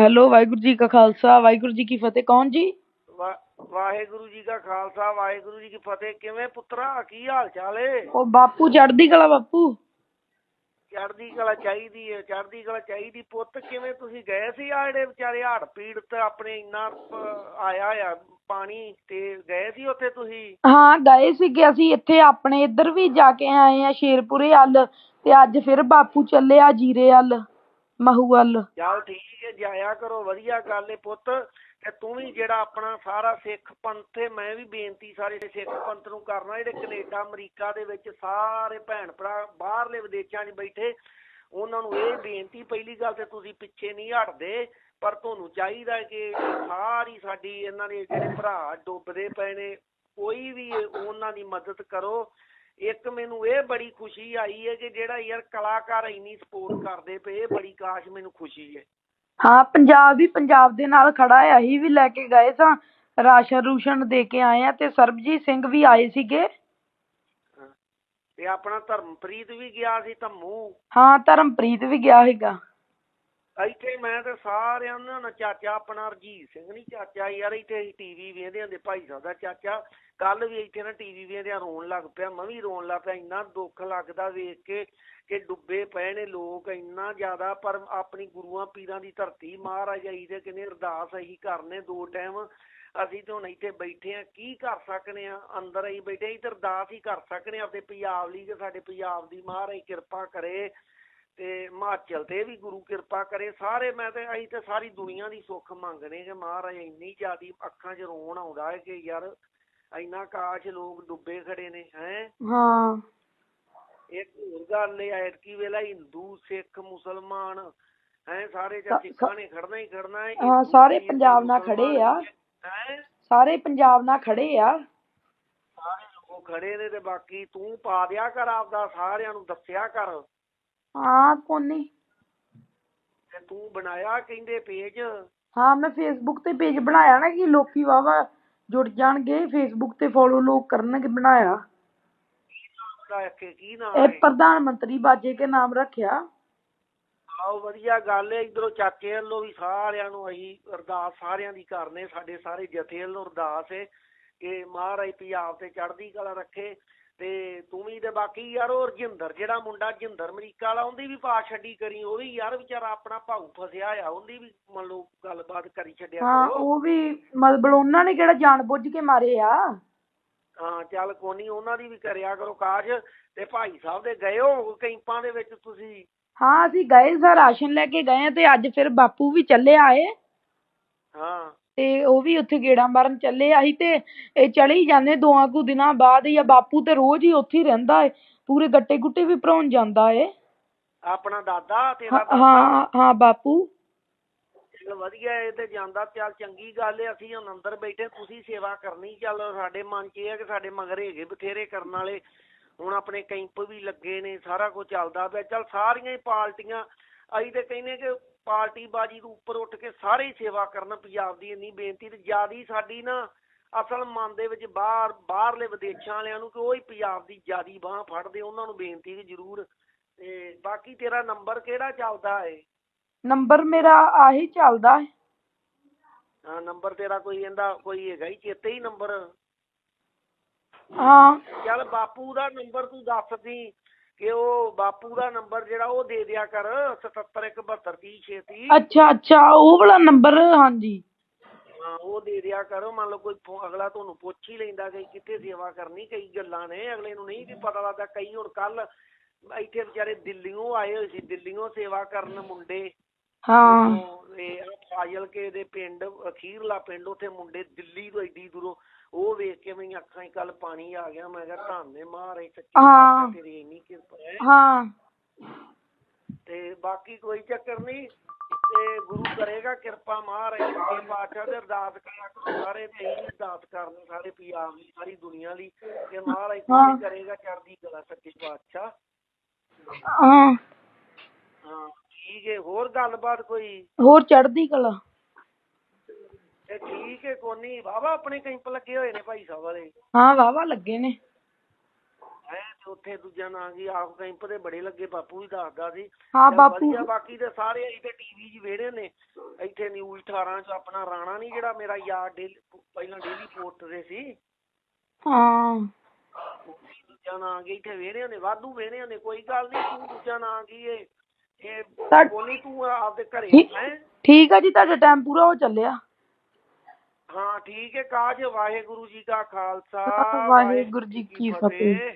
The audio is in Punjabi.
ਹੈਲੋ ਵਾਹਿਗੁਰੂ ਜੀ ਕਾ ਖਾਲਸਾ ਵਾਹਿਗੁਰੂ ਜੀ ਕੀ ਫਤਿਹ। ਕੌਣ ਜੀ? ਵਾ- ਵਾਹਿਗੁਰੂ ਜੀ ਕਾ ਖਾਲਸਾ ਵਾਹਿਗੁਰੂ ਜੀ ਕੀ ਫਤਿਹ। ਕਿਵੇਂ ਪੁੱਤਰਾ ਕੀ ਹਾਲ ਚਾਲ ਏ? ਉਹ ਬਾਪੂ ਚੜ੍ਹਦੀ ਕਲਾ ਬਾਪੂ। ਚੜ੍ਹਦੀ ਕਲਾ ਚਾਹੀਦੀ ਏ ਚੜ੍ਹਦੀ ਕਲਾ ਚਾਹੀਦੀ। ਪੁੱਤ ਕਿਵੇਂ ਤੁਸੀਂ ਗਏ ਸੀ ਆ ਜਿਹੜੇ ਵਿਚਾਰੇ ਹੜ੍ਹ ਪੀੜਤ ਆਪਣੇ ਇੰਨਾ ਪ- ਆਇਆ ਆ ਪਾਣੀ ਤੇ ਗਏ ਸੀ ਉੱਥੇ ਤੁਸੀਂ? ਹਾਂ ਗਏ ਸੀਗੇ ਅਸੀਂ ਇੱਥੇ। ਆਪਣੇ ਇੱਧਰ ਵੀ ਜਾ ਕੇ ਆਏ ਆ ਸ਼ੇਰਪੁਰੇ ਵੱਲ ਤੇ ਅੱਜ ਫਿਰ ਬਾਪੂ ਚੱਲੇ ਆ ਜੀਰੇ ਵੱਲ। ਮਹੂ ਵੱਲ। ਚੱਲ ਠੀਕ ਏ ਜਾਇਆ ਕਰੋ, ਵਧੀਆ ਗੱਲ ਏ ਪੁੱਤ। ਤੇ ਤੂੰ ਵੀ ਜਿਹੜਾ ਆਪਣਾ ਸਾਰਾ ਸਿੱਖ ਪੰਥ ਏ, ਮੈਂ ਵੀ ਬੇਨਤੀ ਸਾਰੇ ਸਿੱਖ ਪੰਥ ਨੂੰ ਕਰਨਾ, ਜਿਹੜੇ ਕੈਨੇਡਾ, ਅਮਰੀਕਾ ਦੇ ਵਿੱਚ ਸਾਰੇ ਭੈਣ ਭਰਾ ਬਾਹਰਲੇ ਵਿਦੇਸ਼ਾਂ 'ਚ ਬੈਠੇ, ਉਹਨਾਂ ਨੂੰ ਇਹ ਬੇਨਤੀ, ਪਹਿਲੀ ਗੱਲ ਤੇ ਤੁਸੀਂ ਪਿੱਛੇ ਨਹੀਂ ਹਟਦੇ, ਪਰ ਤੁਹਾਨੂੰ ਚਾਹੀਦਾ ਕਿ ਸਾਰੀ ਸਾਡੀ ਇਹਨਾਂ ਦੇ ਜਿਹੜੇ ਭਰਾ ਡੁੱਬਦੇ ਪਏ ਨੇ, ਕੋਈ ਵੀ ਉਹਨਾਂ ਦੀ ਮਦਦ ਕਰੋ। ਇੱਕ ਮੈਨੂੰ ਇਹ ਬੜੀ ਖੁਸ਼ੀ ਆਈ ਹੈ ਕਿ ਜਿਹੜਾ ਯਾਰ ਕਲਾਕਾਰ ਇੰਨੀ ਸਪੋਰਟ ਕਰਦੇ ਪਏ ਇਹ ਬੜੀ ਕਾਸ਼ ਮੈਨੂੰ ਖੁਸ਼ੀ ਹੈ। ਹਾਂ ਪੰਜਾਬ ਵੀ ਪੰਜਾਬ ਦੇ ਨਾਲ ਖੜਾ ਹੈ ਅਸੀਂ ਵੀ ਲੈ ਕੇ ਗਏ ਸਾਂ ਰਾਸ਼ਨ ਰੂਸ਼ਨ ਦੇ ਕੇ ਆਏ ਆ ਤੇ ਸਰਬਜੀਤ ਸਿੰਘ ਵੀ ਆਏ ਸੀਗੇ। ਤੇ ਆਪਣਾ ਧਰਮਪ੍ਰੀਤ ਵੀ ਗਿਆ ਸੀ ਧੰਮੂ ਹਾਂ ਧਰਮਪ੍ਰੀਤ ਵੀ ਗਿਆ ਸੀਗਾ। ਇੱਥੇ ਮੈਂ ਤੇ ਸਾਰਿਆਂ ਨਾਲ ਚਾਚਾ ਆਪਣਾ ਰਜੀਤ ਸਿੰਘ ਨਹੀਂ ਚਾਚਾ ਯਾਰ, ਇੱਥੇ ਅਸੀਂ ਟੀਵੀ ਵੇਖਦੇ ਹੁੰਦੇ ਭਾਈ ਸਾਹਿਬ ਦਾ ਚਾਚਾ। ਕੱਲ ਵੀ ਇੱਥੇ ਨਾ ਟੀਵੀ ਵੇਖਦਿਆਂ ਰੋਣ ਲੱਗ ਪਿਆ, ਮੈਂ ਵੀ ਰੋਣ ਲੱਗ ਪਿਆ, ਇੰਨਾ ਦੁੱਖ ਲੱਗਦਾ ਵੇਖ ਕੇ ਕਿ ਡੁੱਬੇ ਪਏ ਨੇ ਲੋਕ ਇੰਨਾ ਜ਼ਿਆਦਾ, ਪਰ ਆਪਣੀ ਗੁਰੂਆਂ ਪੀਰਾਂ ਦੀ ਧਰਤੀ ਮਹਾਰਾਜ ਆਈ ਤੇ ਕਹਿੰਦੇ ਅਰਦਾਸ ਅਸੀਂ ਕਰਨੇ ਦੋ ਟਾਈਮ ਅਸੀਂ ਤਾਂ ਹੁਣ ਇੱਥੇ ਬੈਠੇ ਆ, ਕੀ ਕਰ ਸਕਨੇ ਆ? ਅੰਦਰ ਅਸੀਂ ਬੈਠੇ ਅਸੀਂ ਤਾਂ ਅਰਦਾਸ ਹੀ ਕਰ ਸਕਨੇ ਆ ਤੇ ਪੰਜਾਬ ਲਈ ਕਿ ਸਾਡੇ ਪੰਜਾਬ ਦੀ ਮਹਾਰਾਜ ਕਿਰਪਾ ਕਰੇ। ਹਿਮਾਚਲ ਤੇ ਵੀ ਗੁਰੂ ਕਿਰਪਾ ਕਰੇ ਸਾਰੇ ਮੈਂ ਤੇ ਅਸੀਂ ਤੇ ਸਾਰੀ ਦੁਨੀਆ ਦੀ ਸੁੱਖ ਮੰਗਣੇ ਕਿ ਮਹਾਰਾਜ ਇੰਨੀ ਜ਼ਿਆਦੀ ਅੱਖਾਂ 'ਚ ਰੋਣ ਆਉਂਦਾ ਹੈ ਕਿ ਯਾਰ ਇੰਨਾ ਕਾਸ਼ ਲੋਕ ਡੁੱਬੇ ਖੜੇ ਨੇ ਹੈ? ਹਾਂ। ਇੱਕ ਹੋਰ ਗੱਲ ਇਹ ਐਤਕੀ ਵੇਲਾ ਹਿੰਦੂ ਸਿੱਖ ਮੁਸਲਮਾਨ ਹੈ ਸਾਰੇ ਜਾਂ ਸਿੱਖਾਂ ਨੇ ਖੜਨਾ ਹੀ ਖੜਨਾ ਹੈ ਹਾਂ, ਸਾਰੇ ਪੰਜਾਬ ਨਾਲ ਖੜੇ ਆ। ਹੈ? ਸਾਰੇ ਪੰਜਾਬ ਨਾਲ ਖੜੇ ਆ। ਸਾਰੇ ਲੋਕ ਖੜੇ ਨੇ ਤੇ ਬਾਕੀ ਤੂੰ ਪਾ ਦਿਆ ਕਰ ਆਪਦਾ ਸਾਰਿਆਂ ਨੂੰ ਦੱਸਿਆ ਕਰ। ਹਾਂ ਕੋਨੀ ਤੇ ਤੂੰ ਬਣਾਇਆ ਕਹਿੰਦੇ ਪੇਜ ਹਾਂ ਮੈਂ ਫੇਸਬੁੱਕ ਤੇ ਪੇਜ ਬਣਾਇਆ ਨਾ ਕਿ ਲੋਕੀ ਵਾਵਾ ਜੁੜ ਜਾਣਗੇ ਫੇਸਬੁੱਕ ਤੇ ਫੋਲੋ ਲੋਕ ਕਰਨਗੇ ਬਣਾਇਆ। ਦਾ ਕਿ ਕੀ ਨਾਮ ਇਹ ਹੈ? ਪ੍ਰਧਾਨ ਮੰਤਰੀ ਬਾਜੇ ਕੇ ਨਾਮ ਰੱਖਿਆ। ਆਓ ਵਧੀਆ ਗੱਲ ਹੈ ਇਧਰੋਂ ਚਾਚੇ ਵੱਲੋਂ ਵੀ ਸਾਰਿਆਂ ਨੂੰ ਅਸੀਂ ਅਰਦਾਸ ਸਾਰਿਆਂ ਦੀ ਕਰਨੇ ਸਾਡੇ ਸਾਰੇ ਜਥੇ ਵੱਲੋਂ ਅਰਦਾਸ ਹੈ ਕਿ ਮਹਾਰਾਜ ਪੰਜਾਬ ਤੇ ਚੜ੍ਹਦੀ ਕਲਾ ਰੱਖੇ। ਤੇ ਤੂੰ ਵੀ ਤੇ ਬਾਕੀ ਯਾਰ ਉਹ ਰਜਿੰਦਰ ਜਿਹੜਾ ਮੁੰਡਾ ਜਿੰਦਰ ਅਮਰੀਕਾ ਵਾਲਾ ਉਹਦੀ ਵੀ ਪਾ ਛੱਡੀ ਕਰੀ ਉਹ ਵੀ ਯਾਰ ਵਿਚਾਰਾ ਆਪਣਾ ਭਾਊ ਫਸਿਆ ਆ ਉਹਦੀ ਵੀ ਮੰਨ ਲਓ ਗੱਲਬਾਤ ਕਰੀ ਛੱਡਿਆ ਹਾਂ ਕਰੋ ਉਹ ਵੀ ਮਤਲਬ ਉਹਨਾਂ ਨੇ ਕਿਹੜਾ ਜਾਣ ਬੁੱਝ ਕੇ ਮਾਰੇ ਆ। ਹਾਂ ਚੱਲ ਕੋਨੀ ਉਹਨਾਂ ਦੀ ਵੀ ਕਰਿਆ ਕਰੋ ਕਾਜ ਤੇ ਭਾਈ ਸਾਹਿਬ ਦੇ ਗਏ ਹੋ ਕੈਂਪਾਂ ਦੇ ਵਿੱਚ ਤੁਸੀਂ? ਹਾਂ ਅਸੀਂ ਗਏ ਸਾਂ ਰਾਸ਼ਨ ਲੈ ਕੇ ਗਏ ਆ ਤੇ ਅੱਜ ਫਿਰ ਬਾਪੂ ਵੀ ਚੱਲੇ ਆਏ। ਹਾਂ। ਤੇ ਉਹ ਵੀ ਉੱਥੇ ਗੇੜਾ ਮਾਰਨ ਚੱਲੇ ਆ ਅਸੀਂ ਤੇ ਇਹ ਚਲੇ ਹੀ ਜਾਂਦੇ ਦੋਆਂ ਕੁ ਦਿਨਾਂ ਬਾਅਦ ਜਾਂ ਬਾਪੂ ਤੇ ਰੋਜ਼ ਹੀ ਉੱਥੇ ਹੀ ਰਹਿੰਦਾ ਏ ਪੂਰੇ ਗੱਟੇ ਗੁੱਟੇ ਵੀ ਭਰਾਉਣ ਜਾਂਦਾ ਏ। ਆਪਣਾ ਦਾਦਾ ਤੇਰਾ ਹਾਂ ਦਾਦਾ? ਹਾਂ ਹਾਂ ਬਾਪੂ। ਚੱਲ ਵਧੀਆ ਇਹ ਤੇ ਜਾਂਦਾ ਚੱਲ ਚੰਗੀ ਗੱਲ ਹੈ ਅਸੀਂ ਹੁਣ ਅੰਦਰ ਬੈਠੇ ਤੁਸੀਂ ਸੇਵਾ ਕਰਨੀ ਚੱਲ ਸਾਡੇ ਮਨ 'ਚ ਇਹ ਹੈ ਕਿ ਸਾਡੇ ਮਗਰ ਹੈਗੇ ਬਥੇਰੇ ਕਰਨ ਵਾਲੇ। ਹੁਣ ਆਪਣੇ ਕੈਂਪ ਵੀ ਲੱਗੇ ਨੇ ਸਾਰਾ ਕੁਝ ਚੱਲਦਾ ਪਿਆ ਚੱਲ ਸਾਰੀਆਂ ਹੀ ਪਾਰਟੀਆਂ ਅਸੀਂ ਤੇ ਕਹਿੰਦੇ ਕਿ ਪਾਰਟੀ ਬਾਜੀ ਤੋਂ ਉੱਪਰ ਉੱਠ ਕੇ ਸਾਰੇ ਹੀ ਸੇਵਾ ਕਰਨ ਪੰਜਾਬ ਦੀ ਇੰਨੀ ਬੇਨਤੀ ਤੇ ਜਿਆਦੀ ਸਾਡੀ ਨਾ ਅਸਲ ਮਨ ਦੇ ਵਿੱਚ ਬਾਹਰ ਬਾਹਰਲੇ ਵਿਦੇਸ਼ਾਂ ਵਾਲਿਆਂ ਨੂੰ ਕਿ ਉਹ ਹੀ ਪੰਜਾਬ ਦੀ ਜਿਆਦੀ ਬਾਹ ਫੜਦੇ ਉਹਨਾਂ ਨੂੰ ਬੇਨਤੀ ਕਿ ਜ਼ਰੂਰ ਤੇ ਬਾਕੀ ਤੇਰਾ ਨੰਬਰ ਕਿਹੜਾ ਚੱਲਦਾ ਏ? ਨੰਬਰ ਮੇਰਾ ਆਹੀ ਚੱਲਦਾ ਏ। ਹਾਂ ਨੰਬਰ ਤੇਰਾ ਕੋਈ ਇਹਦਾ ਕੋਈ ਹੈਗਾ ਹੀ ਚੇਤੇ ਹੀ ਨੰਬਰ। ਹਾਂ। ਚੱਲ ਬਾਪੂ ਦਾ ਨੰਬਰ ਤੂੰ ਦੱਸ ਦੀ। ਕਿ ਉਹ ਬਾਪੂ ਦਾ ਨੰਬਰ ਜਿਹੜਾ ਉਹ ਦੇ ਦਿਆ ਕਰ 77173036 ਅੱਛਾ ਅੱਛਾ ਉਹ ਵਾਲਾ ਨੰਬਰ ਹਾਂਜੀ। ਹਾਂ ਉਹ ਦੇ ਦਿਆ ਕਰੋ ਮੰਨ ਲਓ ਕੋਈ ਫੋ- ਅਗਲਾ ਤੁਹਾਨੂੰ ਪੁੱਛ ਹੀ ਲੈਂਦਾ ਕਿ ਕਿੱਥੇ ਸੇਵਾ ਕਰਨੀ ਕਈ ਗੱਲਾਂ ਨੇ ਅਗਲੇ ਨੂੰ ਨਹੀਂ ਵੀ ਪਤਾ ਲੱਗਦਾ ਕਈ ਹੁਣ ਕੱਲ ਇੱਥੇ ਵਿਚਾਰੇ ਦਿੱਲੀੋਂ ਆਏ ਹੋਏ ਸੀ ਦਿੱਲੀੋਂ ਸੇਵਾ ਕਰਨ ਮੁੰਡੇ। ਹਾਂ। ਉਹ ਇਹ ਆ ਫਾਜ਼ਿਲਕੇ ਦੇ ਪਿੰਡ ਅਖੀਰਲਾ ਪਿੰਡ ਉੱਥੇ ਮੁੰਡੇ ਦਿੱਲੀ ਤੋਂ ਐਡੀ ਦੂਰੋਂ ਉਹ ਵੇਖ ਕੇ ਮੇਰੀਆਂ ਅੱਖਾਂ 'ਚ ਕੱਲ ਪਾਣੀ ਆ ਗਿਆ ਮੈਂ ਕਿਹਾ ਧੰਨੇ ਮਾਰੇ ਸੱਚੀ ਹਾਂ। ਪਾਤਸ਼ਾਹ ਤੇਰੀ ਇੰਨੀ ਕਿਰਪਾ ਹੈ। ਹਾਂ। ਤੇ ਬਾਕੀ ਕੋਈ ਚੱਕਰ ਨਹੀਂ ਤੇ ਗੁਰੂ ਕਰੇਗਾ ਕਿਰਪਾ ਮਹਾਰਾਜ ਸੱਚੇ ਪਾਤਸ਼ਾਹ ਦੇ ਅਰਦਾਸ ਕਰਿਆ ਕਰੋ ਸਾਰੇ ਤੇ ਇਹੀ ਅਰਦਾਸ ਕਰਨ ਸਾਰੇ ਪੰਜਾਬ ਲਈ ਸਾਰੀ ਦੁਨੀਆ ਲਈ ਕਿ ਮਹਾਰਾਜ ਹਾਂ। ਕੋਈ ਕਰੇਗਾ ਚੜ੍ਹਦੀ ਕਲਾ ਸੱਚੇ ਪਾਤਸ਼ਾਹ। ਹਾਂ। ਹਾਂ ਠੀਕ ਹੈ ਹੋਰ ਗੱਲਬਾਤ ਕੋਈ? ਹੋਰ ਚੜ੍ਹਦੀ ਕਲਾ। ਤੇ ਠੀਕ ਹੈ ਕੋਨੀ ਵਾਵਾ ਆਪਣੇ ਕੈਂਪ ਲੱਗੇ ਹੋਏ ਨੇ ਭਾਈ ਸਾਹਿਬ ਵਾਲੇ। ਹਾਂ ਵਾਵਾ ਲੱਗੇ ਨੇ। ਹੈ ਤੇ ਉੱਥੇ ਦੂਜਾ ਨਾਂ ਕੀ ਆਪ ਕੈਂਪ ਦੇ ਬੜੇ ਲੱਗੇ ਬਾਪੂ ਵੀ ਦੱਸਦਾ ਸੀ। ਹਾਂ ਚੱਲ ਬਾਪੂ। ਵਧੀਆ, ਬਾਕੀ ਤੇ ਸਾਰੇ ਇੱਥੇ ਟੀਵੀ 'ਚ ਵੇੜੇ ਨੇ। ਇੱਥੇ ਨਿਊਜ਼ 18 'ਚ ਆਪਣਾ ਰਾਣਾ ਨਹੀਂ ਜਿਹੜਾ ਮੇਰਾ ਯਾਰ ਡੇਲੀ ਪਹਿਲਾਂ ਡੇਲੀ ਪੋਸਟ ਦੇ ਸੀ। ਹਾਂ। ਉਹ ਵੀ ਦੂਜਾ ਨਾਂ ਕੀ ਇੱਥੇ ਵੇੜਿਆਂ ਨੇ ਵਾਧੂ ਵੇੜਿਆਂ ਨੇ ਕੋਈ ਗੱਲ ਨਹੀਂ ਤੂੰ ਦੂਜਾ ਨਾਂ ਕੀ ਇਹ ਇਹ ਸਾ- ਬੋਲੀ ਤੂੰ ਆਪਦੇ ਘਰੇ ਠੀਕ- ਹੈ? ਠੀਕ ਆ ਜੀ ਤੁਹਾਡਾ ਟਾਈਮ ਪੂਰਾ ਹੋ ਚੱਲਿਆ। ਹਾਂ ਠੀਕ ਹੈ ਕਾਜ ਵਾਹਿਗੁਰੂ ਜੀ ਕਾ ਖਾਲਸਾ ਵਾਹਿਗੁਰੂ ਜੀ ਕੀ ਫਤਿਹ।